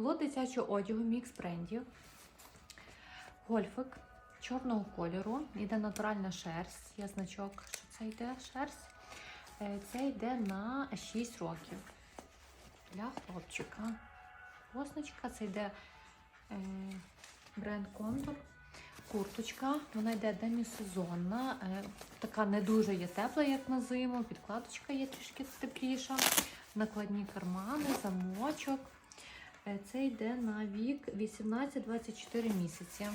Лот дитячого одягу мікс брендів. Гольфик чорного кольору. Йде натуральна шерсть. Є значок, що це йде шерсть. Е, Це йде на 6 років. Для хлопчика. Позначка, це йде е, бренд Контур. Курточка, вона йде демісезонна, е, така не дуже є тепла, як на зиму. Підкладочка є трішки тепліша. Накладні кармани, замочок. Е, Це йде на вік 18-24 місяці.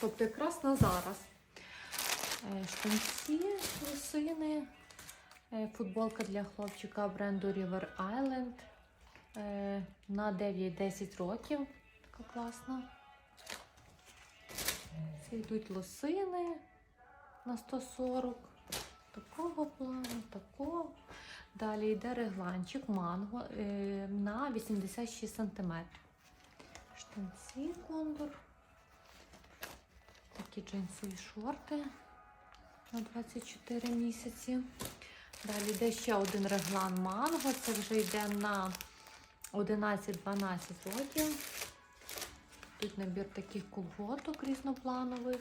Тобто якраз на зараз. Е, Штанці, трусини, е, футболка для хлопчика бренду River Island на 9-10 років. Така класна. Це йдуть лосини на 140. Такого плану, такого. Далі йде регланчик манго е, на 86 см. Штанці кондур. Такі джинсові шорти на 24 місяці. Далі йде ще один реглан манго. Це вже йде на 11-12 років. Тут набір таких колготок різнопланових.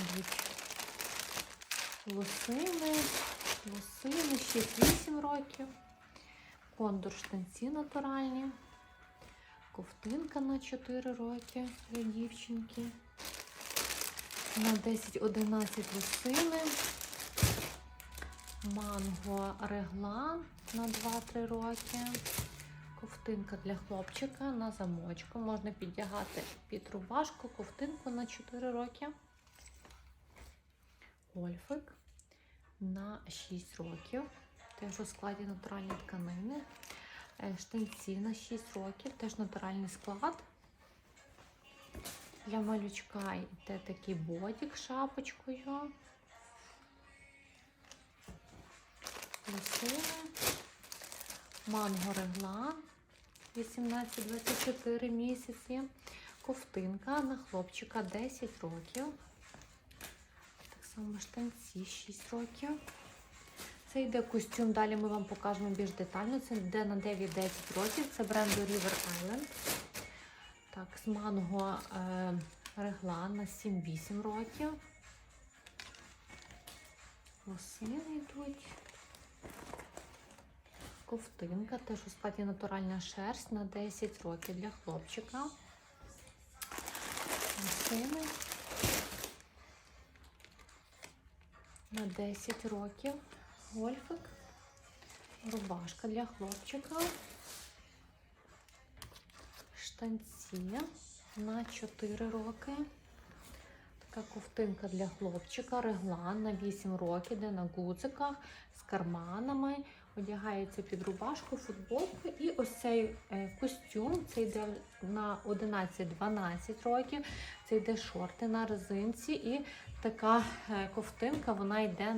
Йдуть Лосини, лосини, 6-8 років. Кондур штанці натуральні. Ковтинка на 4 роки для дівчинки. На 10-11 лосини. Манго реглан на 2-3 роки. Ковтинка для хлопчика на замочку. Можна піддягати під рубашку, ковтинку на 4 роки. Гольфик на 6 років. Теж у складі натуральні тканини. Е, Штанці на 6 років, теж натуральний склад. Для малючка йде такий бодік шапочкою. Лосини. Манго реглан 18-24 місяці. Ковтинка на хлопчика 10 років. Само штанці 6 років. Це йде костюм, далі ми вам покажемо більш детально. Це йде на 9-10 років. Це бренду River Island. Так, з манго е, реглан на 7-8 років. Лосини йдуть. Ковтинка, теж у складі натуральна шерсть на 10 років для хлопчика. Лосини. На 10 років. Гольфик, рубашка для хлопчика, штанці на 4 роки. Така ковтинка для хлопчика, реглан на 8 років, де на гудзиках з карманами. Одягається під рубашку, футболку. І ось цей е, костюм, це йде на 11-12 років. Це йде шорти на резинці і така е, ковтинка, вона йде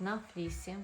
на флісі.